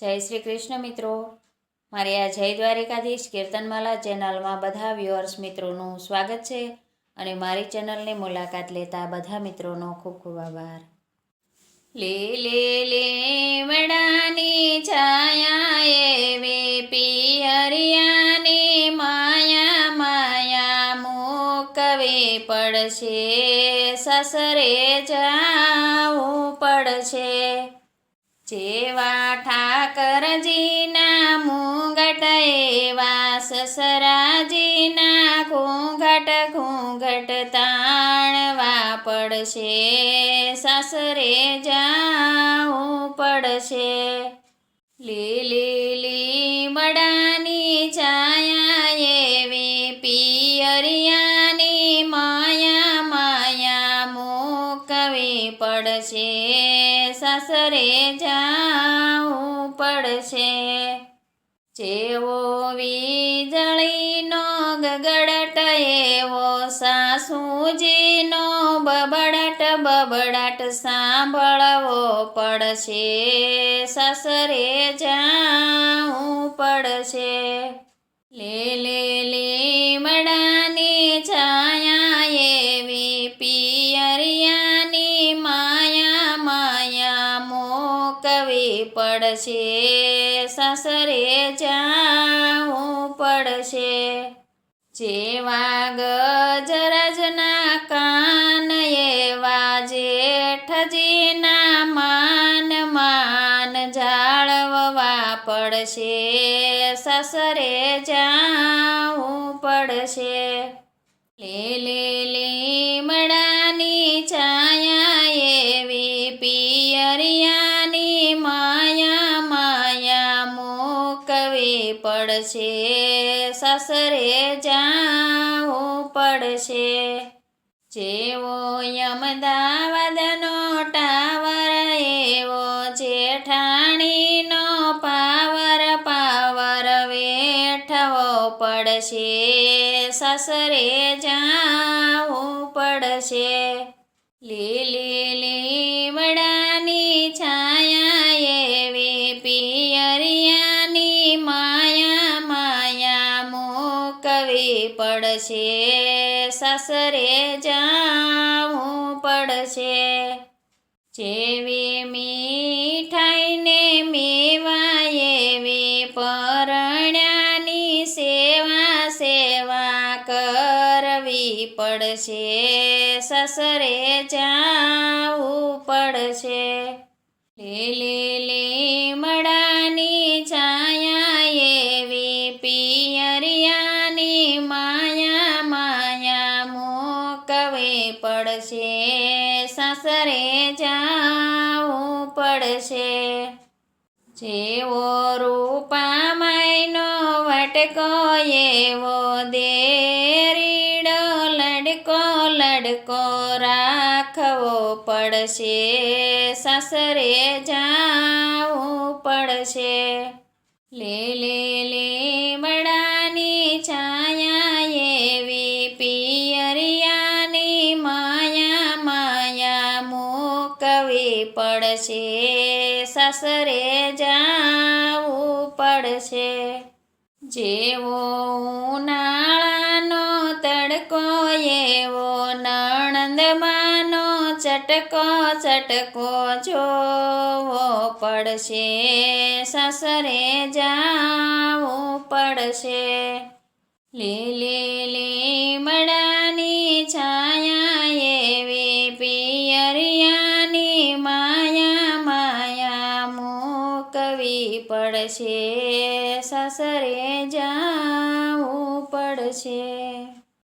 જય શ્રી કૃષ્ણ મિત્રો. મારી આ જય દ્વારિકાધીશ કીર્તનમાલા ચેનલમાં બધા વ્યુઅર્સ મિત્રોનું સ્વાગત છે અને મારી ચેનલની મુલાકાત લેતા બધા મિત્રોનો ખૂબ ખૂબ આભાર. લે લે લે, વડાની છાયા એવે પિયરિયાની માયા માયા મૂકવે પડશે, સસરે જાવું પડશે. જેવા ઠાકરજીના મુંગટ, એવા સસરાજીના ઘૂંઘટ ઘૂંઘટ તાણવા પડશે. સાસરે જાવું પડશે. લીલી લીમડાની છાયા સાસરે જાવું પડશે. જેવો વીજળીનો ગગડટ, એવો સાસુજીનો બબડાટ બબડાટ સાંભળવો પડશે. સસરે જાવું પડશે. લે લે લીમડાની છાયા પડશે, સસરે જાવું પડશે. જેવા ગજરાજના કાન એવા જેઠજીના માન માન જાળવવા પડશે. સસરે જાવું પડશે. લે લે લીમડાની પડશે, સસરે જાવું પડશે. જેવો યમદાવાદનો ટાવર, એવો જેઠાણીનો પાવર પાવર વેઠવો પડશે. સસરે જાવું પડશે. લીલી લીમડાની મૂકવી પડશે, સસરે જાવું પડશે. જેવી મીઠાઈને મેવા એવી પરણ્યાની સેવા સેવા કરવી પડશે. સસરે જાવું પડશે. લીલી લીમડાની પડશે, સસરે જાવું પડશે. જેવો રૂપામાયનો વટકો, એવો દેરીડો લડકો લડકો રાખવો પડશે. સસરે જાવું પડશે. લે લે મૂકવી પડશે, સસરે જાવું પડશે. જેવો ઉનાળાનો તડકો, એવો નણંદમાનો ચટકો ચટકો જોવો પડશે. સસરે જાવું પડશે. લીલી પડશે સસરે જાવું પડશે.